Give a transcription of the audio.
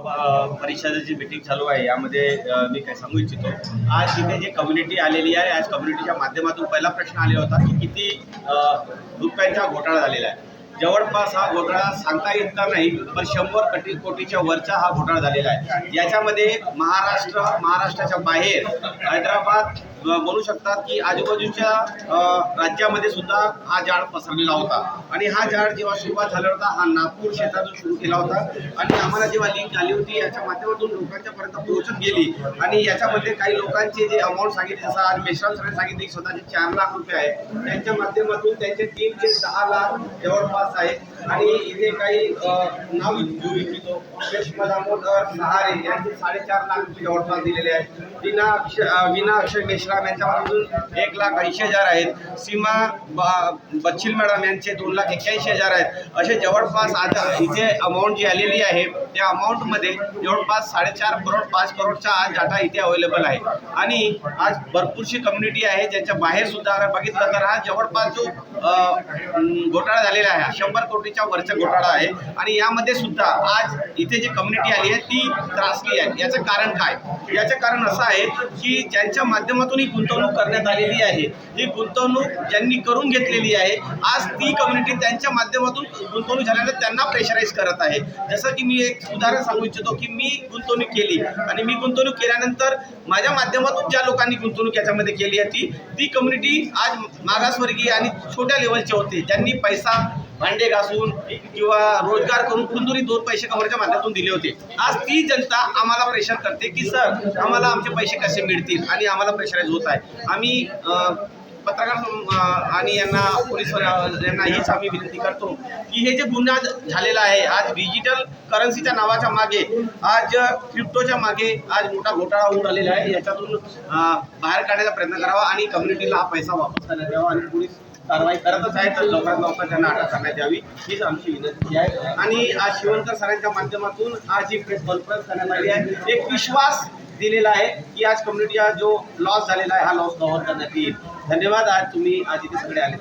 अ, परिषदेची मीटिंग चालू आहे यामध्ये मी काय सांगू इच्छितो. आज इथे जी कम्युनिटी आलेली आहे आज कम्युनिटीच्या माध्यमातून पहिला प्रश्न आलेला होता की किती रुपयांचा घोटाळा झालेला आहे. जवळपास हा घोटाळा सांगता येत का नाही पण शंभर कोटी कोटीच्या वरचा हा घोटाळा झालेला आहे. याच्यामध्ये महाराष्ट्र महाराष्ट्राच्या बाहेर हैदराबाद म्हणू शकतात की आजूबाजूच्या राज्यामध्ये सुद्धा हा झाड पसरलेला होता. आणि हा झाड जेव्हा सुरुवात झाला होता हा नागपूर क्षेत्रातून सुरू केला होता. आणि आम्हाला जेव्हा लिंक आली होती याच्या माध्यमातून लोकांच्या पर्यंत पोहोचत गेली. आणि याच्यामध्ये काही लोकांचे जे अमाऊंट सांगितले जसं आज मेश्राम सरांनी सांगितले की स्वतःचे चार लाख रुपये आहे. त्यांच्या माध्यमातून त्यांचे तीन सहा दहा लाख जवळपास आहे. आणि इथे काही नाव घेऊ इच्छितो. दामोदर सहारे यांचे साडेचार लाख रुपये जवळपास दिलेले आहेत विना विना अक्षय मेश्राम यांच्यापासून एक लाख ऐंशी हजार आहेत. सीमा बा- बच्चिल मॅडम यांचे दोन लाख एक्क्याऐंशी हजार आहेत. असे जवळपास आता इथे अमाऊंट जी आलेली आहे त्या अमाऊंटमध्ये जवळपास साडेचार करोड पाच करोडचा आज डाटा इथे अवेलेबल आहे. आणि आज भरपूरशी कम्युनिटी आहे ज्यांच्या बाहेर सुद्धा बघितलं तर हा जवळपास जो घोटाळा झालेला आहे शंभर कोटीच्या वरचा घोटाळा आहे. आणि यामध्ये सुद्धा आज इथे जी कम्युनिटी आली आहे ती त्रासली आहे. याचं कारण काय? याचं कारण असं आहे की ज्यांच्या माध्यमातून ही गुंतवणूक करण्यात आलेली आहे ही गुंतवणूक ज्यांनी करून घेतलेली आहे आज ती कम्युनिटी त्यांच्या माध्यमातून गुंतवणूक झाल्याने त्यांना प्रेशराईज करत आहे. जसं की मी एक उदाहरण सांगू इच्छितो की मी गुंतवणूक केली आणि मी गुंतवणूक केल्यानंतर माझ्या माध्यमातून ज्या लोकांनी गुंतवणूक याच्यामध्ये केली होती ती कम्युनिटी आज मागासवर्गीय आणि छोट्या लेवलचे होते ज्यांनी पैसा भांडे घासून किंवा रोजगार करून कुंदुरी दोन पैसे कमवण्याच्या माध्यमातून दिले होते. आज ती जनता आम्हाला प्रेशर करते की सर आम्हाला आमचे पैसे कसे मिळतील आणि आम्हाला प्रेशराईज होत आहे. आम्ही पत्रकार आणि यांना पोलीस यांना हीच आम्ही विनंती करतो की हे जे गुन्हा झालेला आहे आज डिजिटल करन्सीच्या नावाच्या मागे आज क्रिप्टोच्या मागे आज मोठा घोटाळा होऊन राहिलेला आहे. याच्यातून बाहेर काढण्याचा प्रयत्न करावा आणि कम्युनिटीला हा पैसा वापस करण्यात द्यावा आणि पोलीस कारवाई करतच आहे तर लवकरात लवकर त्यांना अटक करण्यात यावी हीच आमची विनंती आहे. आणि आज शिवंकर सरांच्या माध्यमातून आज ही प्रेस कॉन्फरन्स करण्यात आली आहे. एक विश्वास दिलेला आहे की आज कम्युनिटी जो लॉस झालेला आहे हा लॉस कव्हर करण्यात येईल. धन्यवाद. आज तुम्ही आज इथे सगळे आले.